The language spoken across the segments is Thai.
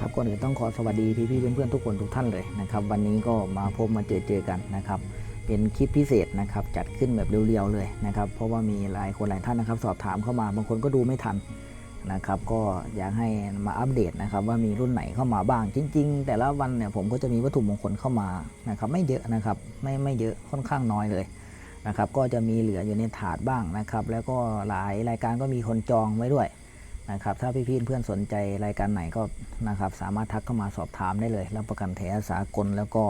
ครับก่อนอื่นต้องขอสวัสดีพี่ๆเพื่อนๆทุกคนทุกท่านเลยนะครับวันนี้ก็มาพบมาเจอเจอกันนะครับเป็นคลิปพิเศษนะครับจัดขึ้นแบบเรียวๆเลยนะครับเพราะว่ามีหลายคนหลายท่านนะครับ สอบถามเข้ามาบางคนก็ดูไม่ทันนะครับก็อยากให้มาอัปเดตนะครับว่ามีรุ่นไหนเข้ามาบ้างจริง ๆ แต่ละวันเนี่ยผมก็จะมีวัตถุมงคลเข้ามานะครับไม่เยอะนะครับไม่ไม่เยอะค่อนข้างน้อยเลยนะครับก็จะมีเหลืออยู่ในถาดบ้างนะครับแล้วก็หลายรายการก็มีคนจองไว้ด้วย นะครับถ้าพี่ๆเพื่อนสนใจรายการไหนก็นะครับสามารถทักเข้ามาสอบถามได้เลยรับประกันแท้สากลแล้วก็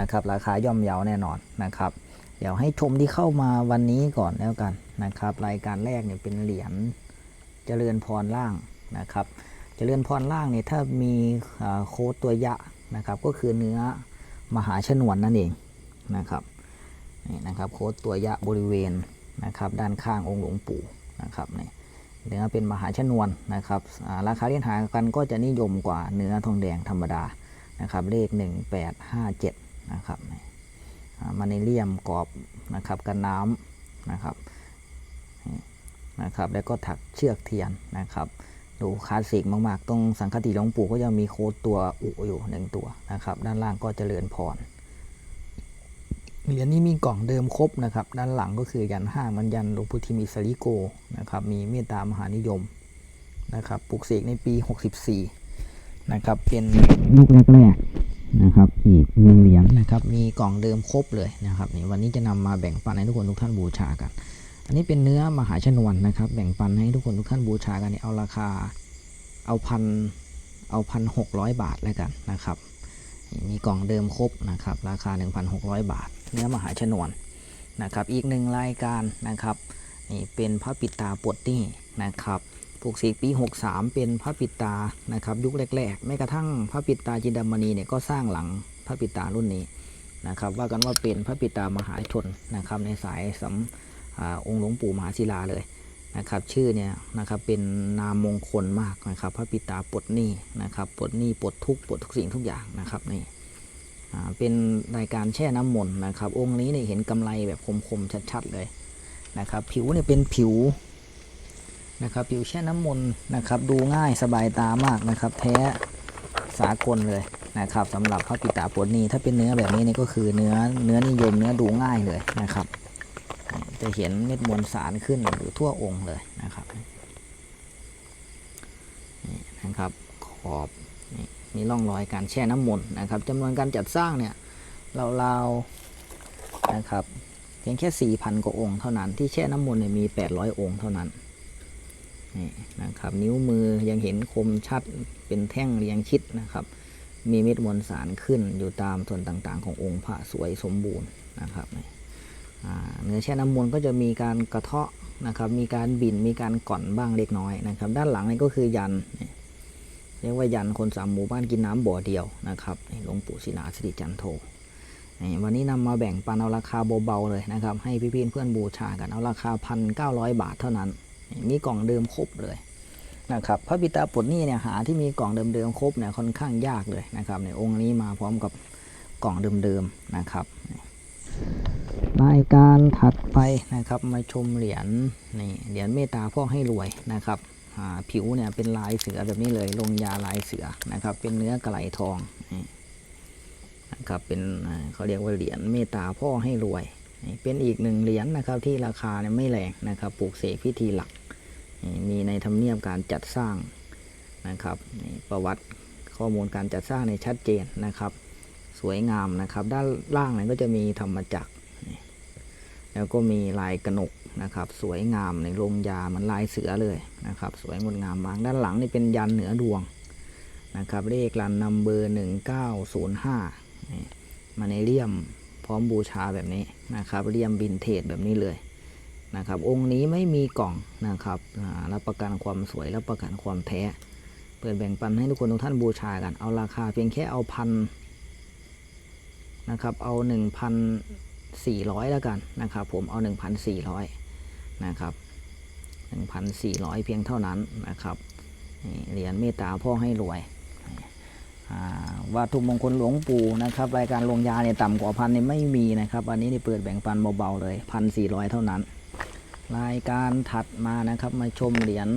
นะครับราคาย่อมเยาแน่นอนนะครับ เดี๋ยวให้ชมที่เข้ามาวันนี้ก่อนแล้วกันนะครับ รายการแรกเนี่ยเป็นเหรียญเจริญพรล่างนะครับ เจริญพรล่างเนี่ยถ้ามีโค้ดตัวยะนะครับ ก็คือเนื้อมหาชนวนนั่นเองนะครับนี่นะครับโค้ดตัวยะบริเวณนะครับ ด้านข้างองค์หลวงปู่นะครับนี่ เนื้อเป็นมหาชนวนนะครับราคาเลียนหากันก็จะนิยมกว่าเนื้อทองแดงธรรมดานะครับเลข 1857นะครับมาในเลี่ยมกรอบนะครับกันน้ำนะครับนะครับแล้วก็ถักเชือกเทียนนะครับดูคลาสสิกมาก ๆ ตรงสังคติหลวงปู่ก็จะมีโค้ดตัวอุอยู่หนึ่งตัวนะครับด้านล่างก็เจริญพร เหรียญนี้มีกล่องเดิมครบนะครับ ด้านหลังก็คือยันห้ามันยันหลวงพุทธิมิสริโกนะครับ มีเมตตามหานิยมนะครับปลูกเสกในปี 64 นะครับ เป็นลูกแรกๆนะครับ อีกหนึ่งเหรียญนะครับ มีกล่องเดิมครบเลยนะครับนี่วันนี้จะนำมาแบ่งปันให้ทุกคนทุกท่านบูชากัน อันนี้เป็นเนื้อมหาชนวนนะครับ แบ่งปันให้ทุกคนทุกท่านบูชากันเนี่ยเอาราคาเอาพันเอาพันหกร้อยบาทแล้วกันนะครับ มีกล่องเดิมครบนะครับ ราคา 1,600 บาท เนื้อมหาชนวนนะครับ อีกหนึ่งรายการนะครับนี่เป็นพระปิตาปวดนี่นะครับปลูกสกปี 63 เป็นพระปิตานะครับ ยุคแรกๆแม้กระทั่งพระปิตาจินดามณีเนี่ยก็สร้างหลังพระปิตารุ่นนี้นะครับ ว่ากันว่าเป็นพระปิตามหาชนนะครับ ในสายสำอาองค์หลวงปู่มหาศิลาเลยนะครับ ชื่อเนี่ยนะครับเป็นนามมงคลมากนะครับ พระปิตาปลดหนี้นะครับปลดหนี้ปลดทุกปลดทุกสิ่งทุกอย่างนะครับนี่ เป็นรายการแช่น้ำมนต์นะครับ องค์นี้เนี่ยเห็นกำไรแบบคมๆชัดๆเลยนะครับ ผิวเนี่ยเป็นผิวนะครับผิวแช่น้ำมนต์นะครับ ดูง่ายสบายตามากนะครับ แท้สากลเลยนะครับสำหรับพระปิตาปวดนีถ้าเป็นเนื้อแบบนี้นี่ก็คือเนื้อเนื้อนิยมเนื้อดูง่ายเลยนะครับ จะเห็นเม็ดมวลสารขึ้นหรือทั่วองค์เลยนะครับนี่นะครับขอบ มีร่องรอยการแช่น้ำมนต์นะครับจำนวนการจัดสร้างเนี่ยราวๆนะครับเพียงแค่ 4,000 กว่าองค์เท่านั้นที่แช่น้ำมนต์เนี่ยมี 800 องค์เท่านั้นนี่นะครับนิ้วมือยังเห็นคมชัดเป็นแท่งเรียงชิดนะครับ มีเม็ดมวลสารขึ้นอยู่ตามส่วนต่างๆ ขององค์พระสวยสมบูรณ์นะครับเนื้อแช่น้ำมนต์ก็จะมีการกระเทาะนะครับ มีการบินมีการก่อนบ้างเล็กน้อยนะครับ ด้านหลังนี่ก็คือยันนี่ เรียกว่ายันคนสามหมู่บ้านกินน้ำบ่อเดียวนะครับนี่หลวงปู่ศิลาสิริจันโทนี่วันนี้นำมาแบ่งปันเอาราคาเบาๆเลยนะครับ ให้พี่ๆเพื่อนบูชากันเอาราคาพันเก้าร้อยบาทเท่านั้น มีกล่องเดิมครบเลยนะครับพระปิตาปดนี่เนี่ยหาที่มีกล่องเดิมๆครบเนี่ยค่อนข้างยากเลยนะครับในองค์นี้มาพร้อมกับกล่องเดิมๆนะครับรายการถัดไปนะครับมาชมเหรียญนี่เหรียญเมตตาพ่อให้รวยนะครับ ผิวเนี่ยเป็นลายเสือแบบนี้เลยลงยาลายเสือนะครับ เป็นเนื้อกระไหลทองนี่นะครับเป็นเขาเรียกว่าเหรียญเมตตาพ่อให้รวย เป็นอีกหนึ่งเหรียญนะครับที่ราคาเนี่ยไม่แรงนะครับปลูกเสกพิธีหลัก มีในธรรมเนียมการจัดสร้างนะครับประวัติข้อมูลการจัดสร้างในชัดเจนนะครับ สวยงามนะครับ ด้านล่างเนี่ยก็จะมีธรรมจักรแล้วก็มีลายกระหนก นะครับ สวยงามในโรงยาเหมันลายเสือเลยนะครับ สวยงดงามมากด้านหลังนี่เป็นยันเหนือดวงนะครับเลขรันนัมเบอร์หนึ่งเก้าศูนย์ห้ามาในเลี่ยมพร้อมบูชาแบบนี้นะครับเลี่ยมบินเทจแบบนี้เลยนะครับ องค์นี้ไม่มีกล่องนะครับรับประกันความสวยรับประกันความแท้เปิดแบ่งปันให้ทุกคนทุกท่านบูชากันเอาราคาเพียงแค่เอาพันนะครับเอาหนึ่งพัน400 แล้วกันนะครับผมเอา 1,400 นะครับ1,400 เพียงเท่านั้นนะครับเหรียญเมตตาพ่อให้รวยอ่าวัตถุมงคลหลวงปู่นะครับ รายการลงยาเนี่ยต่ำกว่าพันเนี่ยไม่มีนะครับ อันนี้เนี่ยเปิดแบ่งปันเบาๆเลย1,400เท่านั้น รายการถัดมานะครับมาชมเหรียญ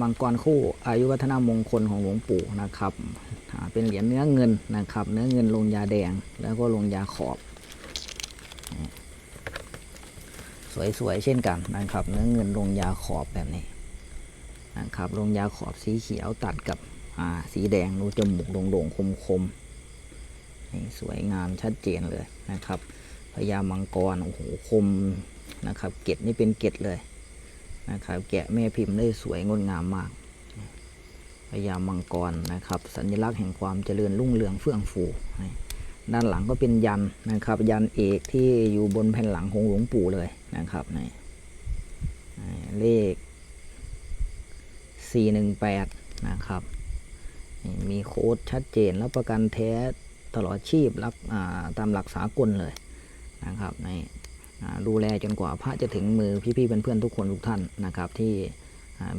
มังกรคู่อายุวัฒนมงคลของหลวงปู่นะครับเป็นเหรียญเนื้อเงินนะครับ เนื้อเงินลงยาแดงแล้วก็ลงยาขอบ สวยๆเช่นกันนะครับเนื้อเงินลงยาขอบแบบนี้นะครับลงยาขอบสีเขียวตัดกับอ่าสีแดงรูจมูกโด่งๆคมๆสวยงามชัดเจนเลยนะครับพญามังกรโอ้โหคมนะครับ เกล็ดนี่เป็นเกล็ดเลยนะครับ แกะแม่พิมพ์ได้สวยงดงามมากพญามังกรนะครับ สัญลักษณ์แห่งความเจริญรุ่งเรืองเฟื่องฟู ด้านหลังก็เป็นยันนะครับ ยันเอกที่อยู่บนแผ่นหลังของหลวงปู่เลยนะครับนี่นี่เลข 418 นะครับ มีโค้ดชัดเจนแล้วประกันแท้ตลอดชีพรับตามหลักสากลเลยนะครับนี่ดูแลจนกว่าพระจะถึงมือพี่ๆเพื่อนๆทุกคนทุกท่านนะครับ ที่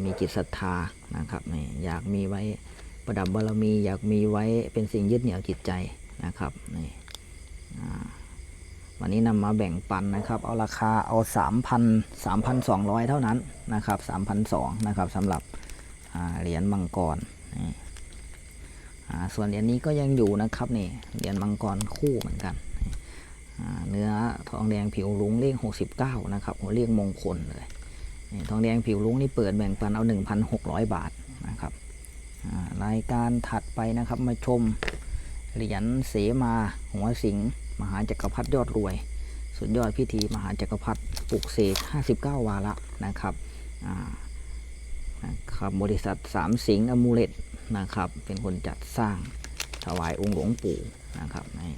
มีจิตศรัทธานะครับนี่อยากมีไว้ประดับบารมี อยากมีไว้เป็นสิ่งยึดเหนี่ยวจิตใจ นะครับนี่วันนี้นำมาแบ่งปันนะครับ เอาราคาเอา 3,000 3,200 เท่านั้นนะครับ3,200นะครับสำหรับเหรียญมังกรนี่ส่วนเหรียญนี้ก็ยังอยู่นะครับนี่เหรียญมังกรคู่เหมือนกันเนื้อทองแดงผิวลุ้งเลข69นะครับหัวเลขมงคลเลยทองแดงผิวลุงนี่เปิดแบ่งปันเอา 1,600 บาทนะครับรายการถัดไปนะครับมาชม เหรียญเสมาหัวสิงห์มหาจักรพรรดิยอดรวย สุดยอดพิธีมหาจักรพรรดิปลุกเสก59 วาระนะครับนะครับบริษัทสามสิงห์อมูเลตนะครับ เป็นคนจัดสร้างถวายองค์หลวงปู่นะครับนี่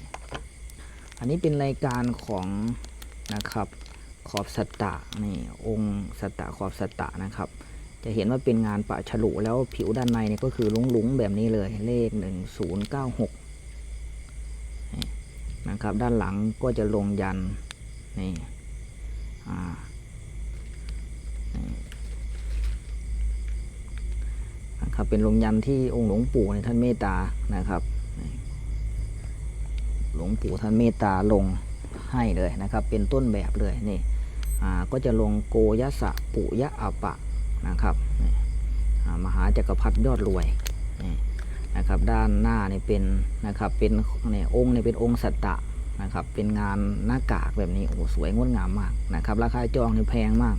อันนี้เป็นรายการของนะครับขอบสัตตะนี่องค์สัตตะขอบสัตตะนะครับ จะเห็นว่าเป็นงานปะฉลุแล้วผิวด้านในเนี่ยก็คือลุงๆแบบนี้เลยเลข 1096 นะครับ ด้านหลังก็จะลงยันนี่นะครับเป็นลงยันที่องค์หลวงปู่ในท่านเมตตานะครับหลวงปู่ท่านเมตตาลงให้เลยนะครับ เป็นต้นแบบเลยนี่ก็จะลงโกยะสะปุยะอปะนะครับนี่อ่ามหาจักรพรรดิยอดรวยนี่ นะครับด้านหน้านี่เป็นนะครับเป็นเนี่ยองค์เนี่ยเป็นองค์สัตตะนะครับเป็นงานหน้ากากแบบนี้โอ้สวยงดงามมากนะครับราคาจองนี่แพงมาก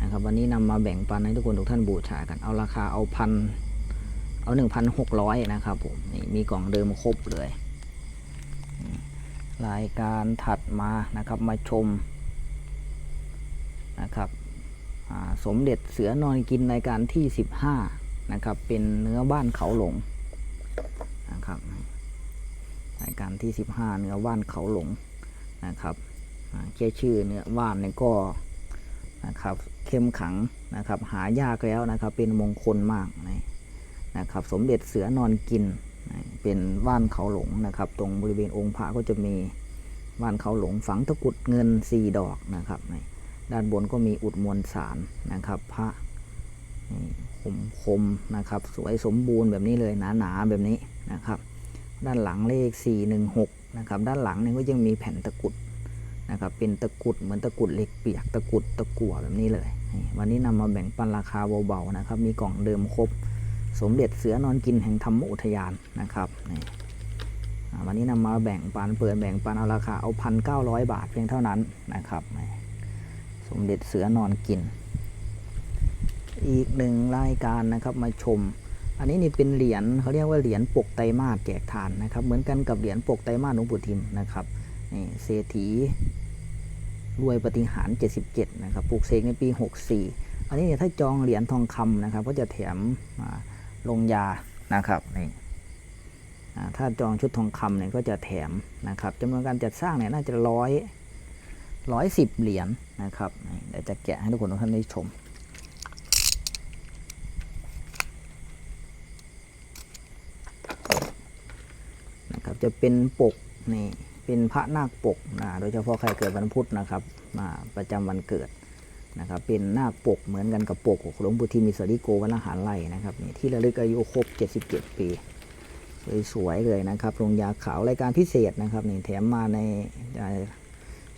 นะครับวันนี้นำมาแบ่งปันให้ทุกคนทุกท่านบูชากันเอาราคาเอาพันเอาหนึ่งพันหกร้อยนะครับผมนี่มีกล่องเดิมครบเลย รายการถัดมานะครับมาชมนะครับสมเด็จเสือนอนกินรายการที่15นะครับเป็นเนื้อบ้านเขาหลง นะครับรายการที่ 15 เนื้อบ้านเขาหลงนะครับแค่ชื่อเนื้อบ้านเนี่ยก็นะครับเข้มขังนะครับหายากแล้วนะครับเป็นมงคลมากนะครับสมเด็จเสือนอนกินเป็นบ้านเขาหลงนะครับ ตรงบริเวณองค์พระก็จะมีบ้านเขาหลงฝังตะกุดเงินสี่ดอกนะครับด้านบนก็มีอุดมวลสารนะครับ พระ คมคมนะครับ สวยสมบูรณ์แบบนี้เลยหนาหนาๆแบบนี้นะครับ ด้านหลังเลข 416นะครับด้านหลังเนี่ยก็ยังมีแผ่นตะกุดนะครับเป็นตะกุดเหมือนตะกุดเหล็กเปียกตะกุดตะกั่วแบบนี้เลย วันนี้นำมาแบ่งปันราคาเบาๆนะครับมีกล่องเดิมครบ สมเด็จเสือนอนกินแห่งธรรมอุทยานนะครับนี่วันนี้นำมาแบ่งปันเปิดแบ่งปันเอาราคาเอาพันเก้าร้อยบาทเพียงเท่านั้นนะครับ สมเด็จเสือนอนกิน อีกหนึ่งรายการนะครับมาชม อันนี้นี่เป็นเหรียญเขาเรียกว่าเหรียญปกไตรมาสแจกทานนะครับ เหมือนกันกับเหรียญปกไตรมาสหลวงปู่ทิมนะครับนี่เศรษฐีรวยปฏิหาร 77 นะครับปลูกเสกในปี 64 อันนี้เนี่ยถ้าจองเหรียญทองคำนะครับ ก็จะแถมลงยานะครับนี่ถ้าจองชุดทองคำเนี่ยก็จะแถมนะครับจำนวนการจัดสร้างเนี่ยน่าจะร้อยร้อยสิบเหรียญนะครับเดี๋ยวจะแกะให้ทุกคนทุกท่านได้ชม นะครับ จะเป็นปกนี่เป็นพระนาคปกนะโดยเฉพาะใครเกิดวันพุธนะครับมาประจำวันเกิดนะครับเป็นนาคปกเหมือนกันกับปกของหลวงปู่ทิมิสริโกวัลหารไล่นะครับนี่ที่ระลึกอายุครบ 77 ปีสวยๆเลยนะครับลงยาขาวรายการพิเศษนะครับนี่แถมมาในใน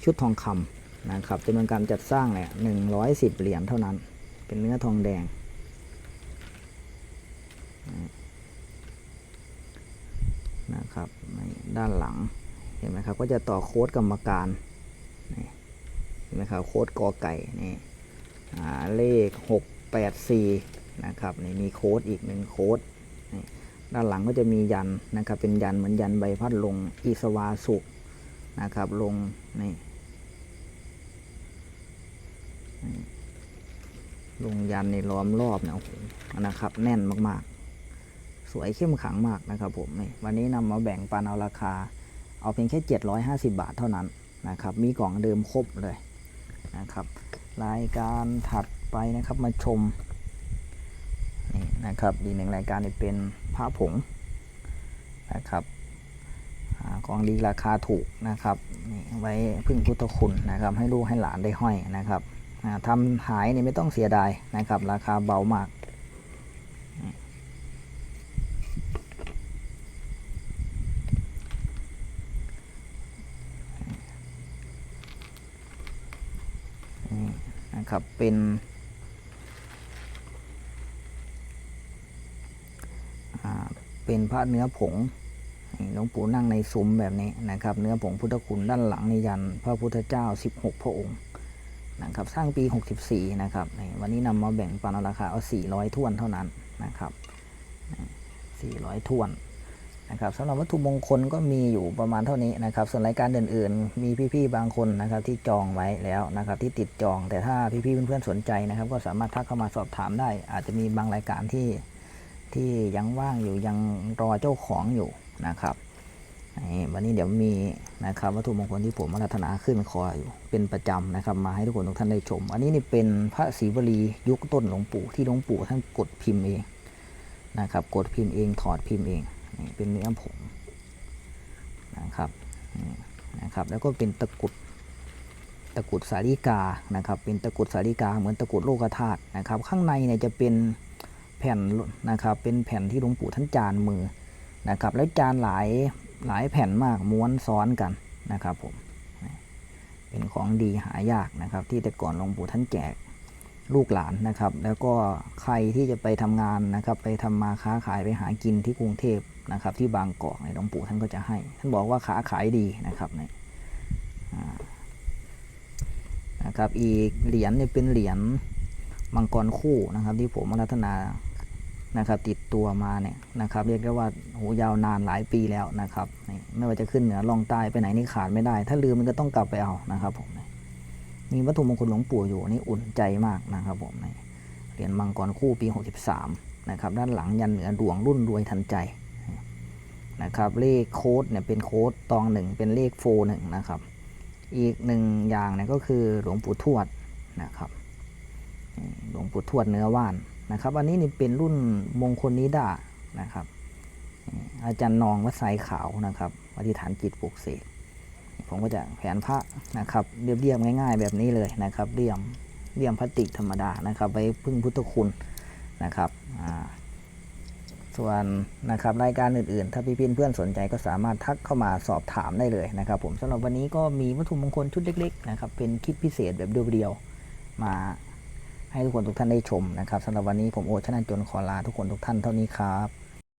ชุดทองคำนะครับจำนวนการจัดสร้างเนี่ยหนึ่งร้อยสิบเหรียญเท่านั้น เป็นเนื้อทองแดง นะครับในด้านหลังเห็นไหมครับก็จะต่อโค้ดกรรมการนี่เห็นไหมครับโค้ดกอไก่นี่อ่าเลข 684นะครับนี่มีโค้ดอีกหนึ่งโค้ดด้านหลังก็จะมียันนะครับเป็นยันเหมือนยันใบพัดลงอิสวาสุนะครับลงนี่ลงยันในล้อมรอบเนี่ยนะครับแน่นมาก สวยเข้มขลังมากนะครับผมนี่วันนี้นำมาแบ่งปันเอาราคา เอาเพียงแค่ 750 บาทเท่านั้นนะครับ มีกล่องเดิมครบเลยนะครับ รายการถัดไปนะครับมาชมนี่นะครับอีกหนึ่งรายการนี่เป็นพระผงนะครับอ่าของดีราคาถูกนะครับนี่ไว้พึ่งพุทธคุณนะครับ ให้ลูกให้หลานได้ห้อยนะครับอ่าทำหายนี่ไม่ต้องเสียดายนะครับ ราคาเบามาก นี่ นะครับเป็นเป็นพระเนื้อผงหลวงปู่นั่งในซุ้มแบบนี้นะครับ เนื้อผงพุทธคุณด้านหลังนิยัน พระพุทธเจ้า 16 พระองค์นะครับสร้างปี 64 นะครับนี่วันนี้นำมาแบ่งปันราคาเอา 400ท้วนเท่านั้นนะครับนี่400ท้วน นะครับสำหรับวัตถุมงคลก็มีอยู่ประมาณเท่านี้นะครับ ส่วนรายการอื่นๆ มีพี่ๆบางคนนะครับที่จองไว้แล้วนะครับที่ติดจอง แต่ถ้าพี่ๆเพื่อนๆสนใจนะครับ ก็สามารถทักเข้ามาสอบถามได้ อาจจะมีบางรายการที่ที่ยังว่างอยู่ยังรอเจ้าของอยู่นะครับวันนี้เดี๋ยวมีนะครับวัตถุมงคลที่ผมรัตนาขึ้นคออยู่เป็นประจำนะครับ มาให้ทุกคนทุกท่านได้ชม อันนี้นี่เป็นพระศรีวลียุคต้นหลวงปู่ที่หลวงปู่ท่านกดพิมพ์เองนะครับ กดพิมพ์เองถอดพิมพ์เอง เป็นเนื้อผงนะครับนะครับ แล้วก็เป็นตะกุดตะกุดสาริกานะครับ เป็นตะกุดสาริกาเหมือนตะกุดโลกธาตุนะครับ ข้างในเนี่ยจะเป็นแผ่นนะครับ เป็นแผ่นที่หลวงปู่ท่านจานมือนะครับ แล้วจานหลายหลายแผ่นมากม้วนซ้อนกันนะครับผม เป็นของดีหายากนะครับ ที่แต่ก่อนหลวงปู่ท่านแจก ลูกหลานนะครับ แล้วก็ใครที่จะไปทำงานนะครับ ไปทำมาค้าขายไปหากินที่กรุงเทพนะครับ ที่บางกอกในหลวงปู่ท่านก็จะให้ ท่านบอกว่าขาขายดีนะครับเนี่ยนะครับ อีกเหรียญเนี่ยเป็นเหรียญมังกรคู่นะครับ ที่ผมรัตนานะครับ ติดตัวมาเนี่ยนะครับ เรียกได้ว่าโหยาวนานหลายปีแล้วนะครับไม่ว่าจะขึ้นเหนือลองใต้ไปไหนนี่ขาดไม่ได้ ถ้าลืมมันก็ต้องกลับไปเอานะครับผม มีวัตถุมงคลหลวงปู่อยู่นี่อุ่นใจมากนะครับผมในเหรียญมังกรคู่ปี 63 นะครับ ด้านหลังยันเหนือดวงรุ่นรวยทันใจนะครับเลขโค้ดเนี่ยเป็นโค้ดตองหนึ่งเป็นเลขโฟหนึ่งนะครับ อีกหนึ่งอย่างเนี่ยก็คือหลวงปู่ทวดนะครับหลวงปู่ทวดเนื้อว่านนะครับ อันนี้นี่เป็นรุ่นมงคลนิดานะครับ อาจารย์นองวัดไซขาวนะครับอธิษฐานจิตปลุกเสก ผมก็จะแผนพระนะครับเรียบๆง่าย ๆ แบบนี้เลยนะครับเรียมเรียมพลาสติกธรรมดานะครับไว้พึ่งพุทธคุณนะครับส่วนนะครับรายการอื่นๆ ถ้าพี่เพื่อนสนใจก็สามารถทักเข้ามาสอบถามได้เลยนะครับ ผมสำหรับวันนี้ก็มีวัตถุมงคลชุดเล็กๆนะครับเป็นคลิปพิเศษแบบเดียวๆมาให้ทุกคนทุกท่านได้ชมนะครับสำหรับวันนี้ผมโอชนะจนขอลาทุกคนทุกท่านเท่านี้ครับ